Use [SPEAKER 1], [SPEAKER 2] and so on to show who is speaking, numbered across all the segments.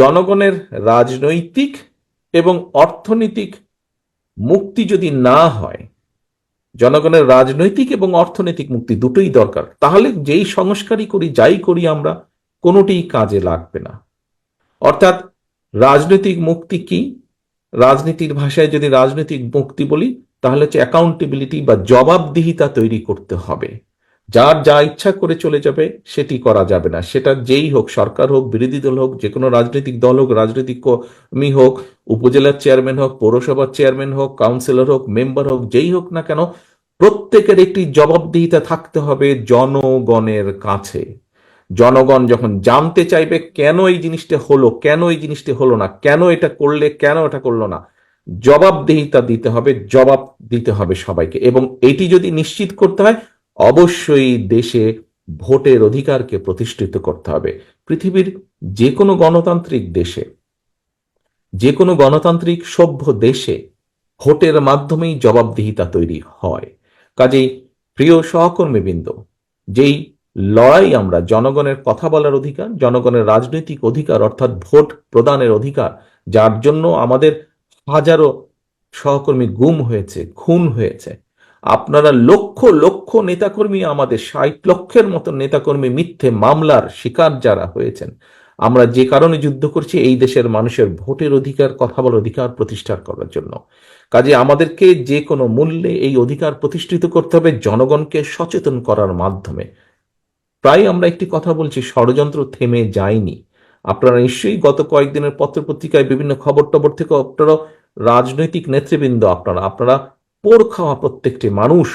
[SPEAKER 1] জনগণের রাজনৈতিক এবং অর্থনৈতিক মুক্তি যদি না হয়, জনগণের রাজনৈতিক এবং অর্থনৈতিক মুক্তি দুটোই দরকার, তাহলে যেই সংস্কারই করি, যাই করি আমরা, কোনোটিই কাজে লাগবে না। অর্থাৎ রাজনৈতিক মুক্তি কি? রাজনীতির ভাষায় যদি রাজনৈতিক মুক্তি বলি, তাহলে হচ্ছে অ্যাকাউন্টেবিলিটি বা জবাবদিহিতা তৈরি করতে হবে। যার যা ইচ্ছা করে চলে যাবে, সেটি করা যাবে না। সেটা যেই হোক, সরকার হোক, বিরোধী দল হোক, যে কোনো রাজনৈতিক দল হোক, রাজনৈতিক কর্মী হোক, উপজেলার চেয়ারম্যান হোক, পৌরসভার চেয়ারম্যান হোক, কাউন্সিলর হোক, মেম্বার হোক, যেই হোক না কেন, প্রত্যেকের একটি জবাবদিহিতা থাকতে হবে জনগণের কাছে। জনগণ যখন জানতে চাইবে কেন এই জিনিসটা হলো, কেন এই জিনিসটা হলো না, কেন এটা করলে, কেন এটা করল না, জবাবদিহিতা দিতে হবে, জবাব দিতে হবে সবাইকে। এবং এটি যদি নিশ্চিত করতে হয় অবশ্যই দেশে ভোটের অধিকারকে প্রতিষ্ঠিত করতে হবে। পৃথিবীর যে কোনো গণতান্ত্রিক দেশে যে কোনো গণতান্ত্রিক সভ্য দেশে ভোটের মাধ্যমেই জবাবদিহিতা তৈরি হয়। কাজেই প্রিয় সহকর্মীবৃন্দ, যেই লড়াই আমরা জনগণের কথা বলার অধিকার, জনগণের রাজনৈতিক অধিকার, অর্থাৎ ভোট প্রদানের অধিকার, যার জন্য আমাদের হাজারো সহকর্মী গুম হয়েছে, খুন হয়েছে আপনারা লক্ষ লক্ষ নেতাকর্মী আমাদের ষাট লক্ষের মতো নেতাকর্মী মিথ্যে মামলার শিকার যারা হয়েছেন, আমরা যে কারণে যুদ্ধ করছি এই দেশের মানুষের ভোটের অধিকার, কথা বলার অধিকার প্রতিষ্ঠা করার জন্য। কাজে আমাদেরকে যে কোনো মূল্যে এই অধিকার প্রতিষ্ঠিত করতে হবে জনগণকে সচেতন করার মাধ্যমে। প্রায় আমরা একটি কথা বলছি, ষড়যন্ত্র থেমে যায়নি। আপনারা নিশ্চয়ই গত কয়েকদিনের পত্রপত্রিকায় বিভিন্ন খবর টবর থেকে আপনারা রাজনৈতিক নেতৃবৃন্দ আপনারা আপনারা পোড় খাওয়া প্রত্যেকটি মানুষ।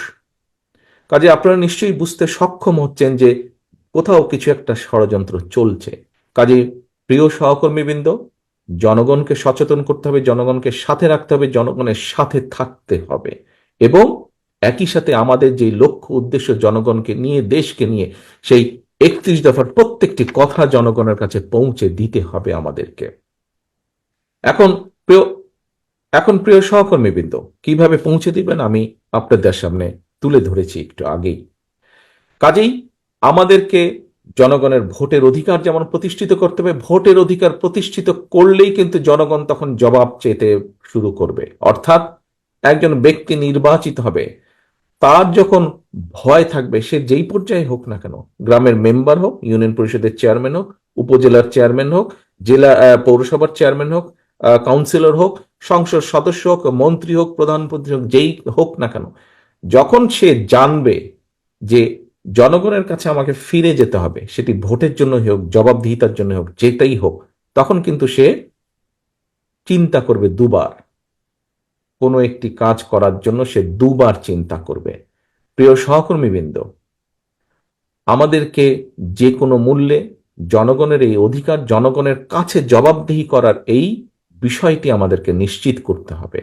[SPEAKER 1] কাজে আপনারা নিশ্চয়ই বুঝতে সক্ষম হচ্ছেন যে কোথাও কিছু একটা ষড়যন্ত্র চলছে। কাজে প্রিয় সহকর্মীবৃন্দ, জনগণকে সচেতন করতে হবে, জনগণকে সাথে রাখতে হবে, জনগণের সাথে থাকতে হবে। এবং একই সাথে আমাদের যে লক্ষ্য উদ্দেশ্য জনগণকে নিয়ে, দেশকে নিয়ে, সেই একত্রিশ দফার প্রত্যেকটি কথা জনগণের কাছে পৌঁছে দিতে হবে আমাদেরকে। এখন প্রিয় এখন প্রিয় সহকর্মীবৃন্দ, কীভাবে পৌঁছে দিবেন আমি আপনাদের সামনে তুলে ধরেছি একটু আগেই। কাজেই আমাদেরকে জনগণের ভোটের অধিকার যেমন প্রতিষ্ঠিত করতে হবে, ভোটের অধিকার প্রতিষ্ঠিত করলেই কিন্তু জনগণ তখন জবাব চেতে শুরু করবে। অর্থাৎ একজন ব্যক্তি নির্বাচিত হবে, তার যখন ভয় থাকবে, সে যেই পর্যায়ে হোক না কেন, গ্রামের মেম্বার হোক, ইউনিয়ন পরিষদের চেয়ারম্যান হোক, উপজেলার চেয়ারম্যান হোক, জেলা পৌরসভার চেয়ারম্যান হোক কাউন্সিলর হোক সংসদ সদস্য হোক, মন্ত্রী হোক প্রধানমন্ত্রী হোক, যেই হোক না কেন, যখন সে জানবে যে জনগণের কাছে আমাকে ফিরে যেতে হবে, সেটি ভোটের জন্য হোক, জবাবদিহিতার জন্য হোক, যেটাই হোক, তখন কিন্তু সে চিন্তা করবে দুবার। কোনো একটি কাজ করার জন্য সে দুবার চিন্তা করবে। প্রিয় সহকর্মীবৃন্দ, আমাদেরকে যে কোনো মূল্যে জনগণের এই অধিকার, জনগণের কাছে জবাবদিহি করার এই বিষয়টি আমাদেরকে নিশ্চিত করতে হবে।